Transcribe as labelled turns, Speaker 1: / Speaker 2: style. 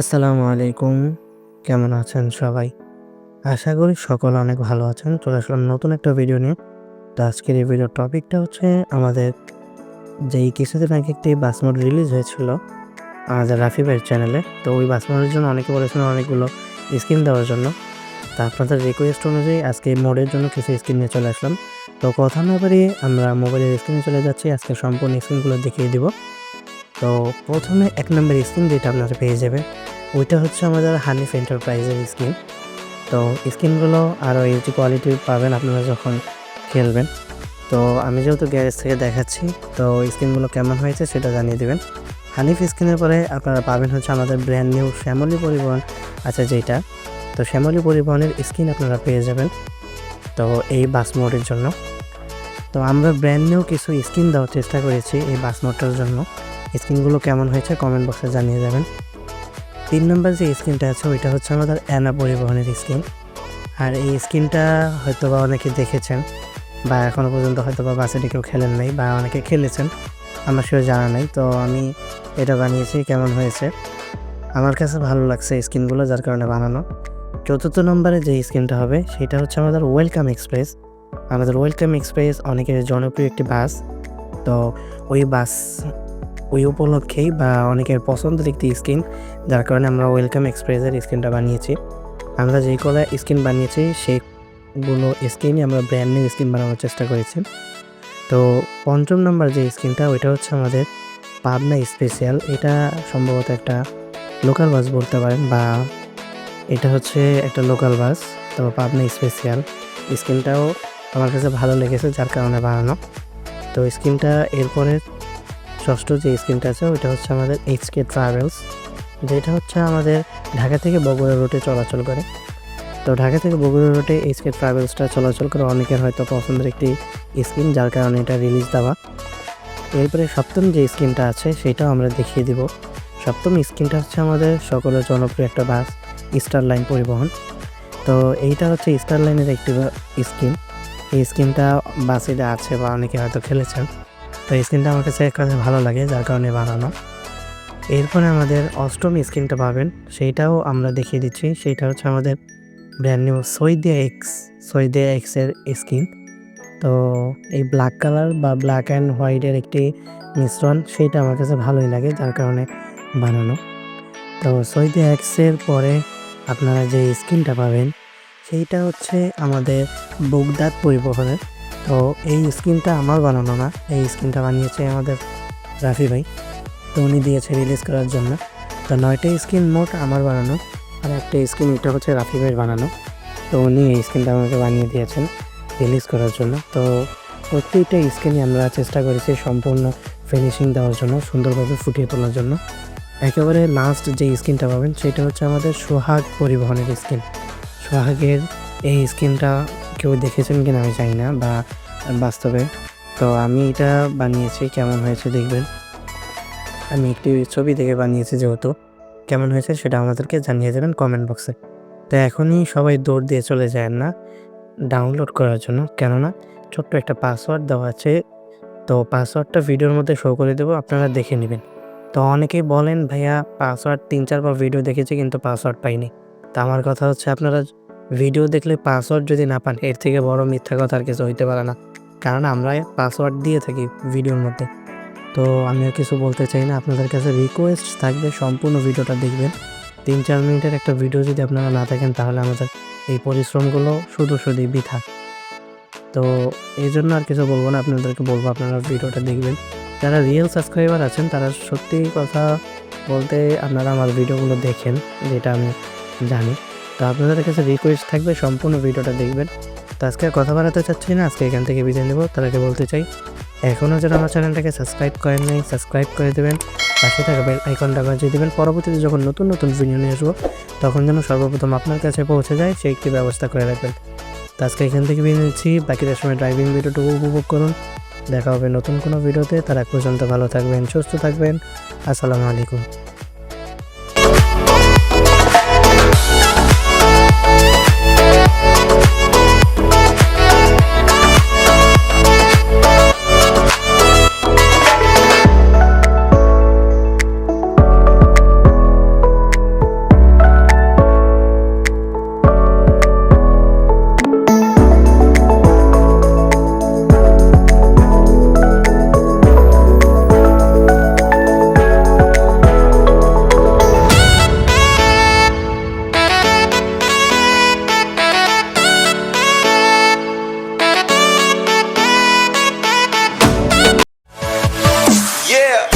Speaker 1: আসসালামু আলাইকুম। কেমন আছেন সবাই? আশা করি সকল অনেক ভালো আছেন। চলে আসলাম নতুন একটা ভিডিও নিয়ে। তো আজকের এই ভিডিওর টপিকটা হচ্ছে আমাদের যেই কিছুদিন আগে একটি বাসমোড রিলিজ হয়েছিল আমাদের রাফি ভাইয়ের চ্যানেলে তো ওই বাসমোডের জন্য অনেকে বলেছিলেন অনেকগুলো স্কিন দেওয়ার জন্য। তো আপনাদের রিকোয়েস্ট অনুযায়ী আজকে মোডের জন্য কিছু স্কিন নিয়ে চলে আসলাম। তো কথা না বাড়িয়ে আমরা মোবাইলের স্ক্রিনে চলে যাচ্ছি। আজকে সম্পূর্ণ স্ক্রিনগুলো দেখিয়ে দিব। তো প্রথমে এক নম্বর স্কিন যেটা আপনারা পেয়ে যাবে ওইটা হচ্ছে আমাদের হানিফ এন্টারপ্রাইজের স্কিন তো স্কিনগুলো আরও এইচডি কোয়ালিটির পাবেন আপনারা যখন খেলবেন। তো আমি যেহেতু গ্যারেজ থেকে দেখাচ্ছি, তো স্কিনগুলো কেমন হয়েছে সেটা জানিয়ে দেবেন। হানিফ স্কিনের পরে আপনারা পাবেন হচ্ছে আমাদের ব্র্যান্ড নিউ শ্যামলী পরিবহন আছে যেটা তো শ্যামলী পরিবহনের স্কিন আপনারা পেয়ে যাবেন। তো এই বাস মোডের জন্য। তো আমরা ব্র্যান্ড নিউ কিছু স্কিন দেওয়ার চেষ্টা করেছি এই বাস মোডটার জন্য। স্কিনগুলো কেমন হয়েছে কমেন্ট বক্সে জানিয়ে যাবেন। তিন নম্বর যে স্কিনটা আছে, ওইটা হচ্ছে আমাদের অ্যানা পরিবহনের স্কিন। আর এই স্কিনটা হয়তো বা অনেকে দেখেছেন, বা এখনও পর্যন্ত হয়তো বা বাচ্চাটি কেউ খেলেন নাই, বা অনেকে খেলেছেন, আমার সেও জানা নাই। তো আমি এটা বানিয়েছি, কেমন হয়েছে? আমার কাছে ভালো লাগছে স্কিনগুলো, যার কারণে বানানো। চতুর্থ নম্বরে যে স্কিনটা হবে, সেটা হচ্ছে আমাদের ওয়েলকাম এক্সপ্রেস। আমাদের ওয়েলকাম এক্সপ্রেস অনেকের জনপ্রিয় একটি বাস। তো ওই বাস ওই উপলক্ষেই বা অনেকের পছন্দের একটি স্কিন, যার কারণে আমরা ওয়েলকাম এক্সপ্রেসের স্কিনটা বানিয়েছি। আমরা যেই কলা স্কিন বানিয়েছি, সেগুলো স্কিনই আমরা ব্র্যান্ড নিউ স্কিন বানানোর চেষ্টা করেছি। তো পঞ্চম নম্বর যে স্কিনটা, ওইটা হচ্ছে আমাদের পাবনা স্পেশাল এটা সম্ভবত একটা লোকাল বাস বলতে পারেন বা এটা হচ্ছে একটা লোকাল বাস তো পাবনা স্পেশাল স্কিনটাও আমার কাছে ভালো লেগেছে, যার কারণে বানানো। তো স্কিনটা এরপরে ষষ্ঠ যে স্কিমটা আছে, ওইটা হচ্ছে আমাদের এইচকে ট্রাভেলস যেটা হচ্ছে আমাদের ঢাকা থেকে বগুড়া রুটে চলাচল করে। তো ঢাকা থেকে বগুড়া রুটে এইচকে ট্রাভেলসটা চলাচল করে অনেকের হয়তো পছন্দের একটি স্কিম যার কারণে এটা রিলিজ দেওয়া। এরপরে সপ্তম যে স্কিমটা আছে, সেটাও আমরা দেখিয়ে দিব। সপ্তম স্কিমটা হচ্ছে আমাদের সকলের জনপ্রিয় একটা বাস স্টার লাইন পরিবহন। তো এইটা হচ্ছে স্টার লাইনের একটি স্কিম এই স্কিমটা বাসে আছে বা অনেকে হয়তো খেলেছেন। তো এই স্ক্রিনটা আমার কাছে কাছে ভালো লাগে, যার কারণে বানানো। এরপরে আমাদের অষ্টম স্ক্রিনটা পাবেন, সেইটাও আমরা দেখিয়ে দিচ্ছি। সেইটা হচ্ছে আমাদের brand new Saidia X Saidia এক্সের স্কিন তো এই ব্ল্যাক কালার বা ব্ল্যাক অ্যান্ড হোয়াইটের একটি মিশ্রণ, সেইটা আমার কাছে ভালোই লাগে, যার কারণে বানানো। তো সৈদিয়া এক্সের পরে আপনারা যে স্কিনটা পাবেন, সেইটা হচ্ছে আমাদের বগদাদ পরিবহনের। তো এই স্কিনটা আমার বানানো না, এই স্কিনটা বানিয়েছে আমাদের রাফি ভাই। তো উনি দিয়েছে রিলিজ করার জন্য। তো নয়টা স্কিন মোট আমার বানানো, আর একটা স্কিন এটা হচ্ছে রাফি ভাইয়ের বানানো। তো উনি এই স্কিনটা আমাকে বানিয়ে দিয়েছেন রিলিজ করার জন্য। তো প্রত্যেকটা স্কিনই আমরা চেষ্টা করেছি সম্পূর্ণ ফিনিশিং দেওয়ার জন্য, সুন্দরভাবে ফুটিয়ে তোলার জন্য। একেবারে লাস্ট যে স্কিনটা পাবেন, সেটা হচ্ছে আমাদের সোহাগ পরিবহনের স্কিন। সোহাগের এই স্কিনটা কেউ দেখেছেন কিনা আমি জানি না বা বাস্তবে। তো আমি এটা বানিয়েছি, কেমন হয়েছে দেখবেন। আমি একটি ছবি দেখে বানিয়েছি যেহেতু। কেমন হয়েছে সেটা আমাদেরকে জানিয়ে দেবেন কমেন্ট বক্সে তো এখনই সবাই দৌড় দিয়ে চলে যায় না ডাউনলোড করার জন্য। কেননা ছোট্ট একটা পাসওয়ার্ড দেওয়া আছে। তো পাসওয়ার্ডটা ভিডিওর মধ্যে শো করে দেবো, আপনারা দেখে নেবেন। তো অনেকেই বলেন, ভাইয়া পাসওয়ার্ড তিন, চারবার ভিডিও দেখেছি কিন্তু পাসওয়ার্ড পাইনি। তা আমার কথা হচ্ছে, আপনারা ভিডিও দেখলে পাসওয়ার্ড যদি না পান, এর থেকে বড় মিথ্যা কথা আর কিছু হইতে পারে না। কারণ আমরা পাসওয়ার্ড দিয়ে থাকি ভিডিওর মধ্যে। তো আমি আর কিছু বলতে চাই না, আপনাদের কাছে রিকোয়েস্ট থাকবে সম্পূর্ণ ভিডিওটা দেখবেন। তিন চার মিনিটের একটা ভিডিও যদি আপনারা না থাকেন, তাহলে আমাদের এই পরিশ্রমগুলো শুধু শুধুই বৃথা। তো এই জন্য আর কিছু বলব না, আপনাদেরকে বলব আপনারা ভিডিওটা দেখবেন। যারা রিয়েল সাবস্ক্রাইবার আছেন, তারা সত্যি কথা বলতে আপনারা আমার ভিডিওগুলো দেখেন, যেটা আমি জানি। তো আপনাদের কাছে রিকোয়েস্ট থাকবে, সম্পূর্ণ ভিডিওটা দেখবেন। তো আজকে আর কথা বাড়াতে চাচ্ছি না, আজকে এখান থেকে বিদায় নেব। তাদেরকে বলতে চাই, এখনও যারা আমার চ্যানেলটাকে সাবস্ক্রাইব করেন নাই সাবস্ক্রাইব করে দেবেন। পাশে থাকা বেল আইকনটা বাজিয়ে দেবেন। পরবর্তীতে যখন নতুন নতুন ভিডিও নিয়ে আসব, তখন যেন সর্বপ্রথম আপনার কাছে পৌঁছে যায়, সেই একটি ব্যবস্থা করে রাখবেন। তো আজকে এখান থেকে বিদায় নিচ্ছি। বাকিদের সময় ড্রাইভিং ভিডিওটুকু উপভোগ করুন। দেখা হবে নতুন কোনো ভিডিওতে তারা পর্যন্ত ভালো থাকবেন, সুস্থ থাকবেন। আসসালামু আলাইকুম। Yeah.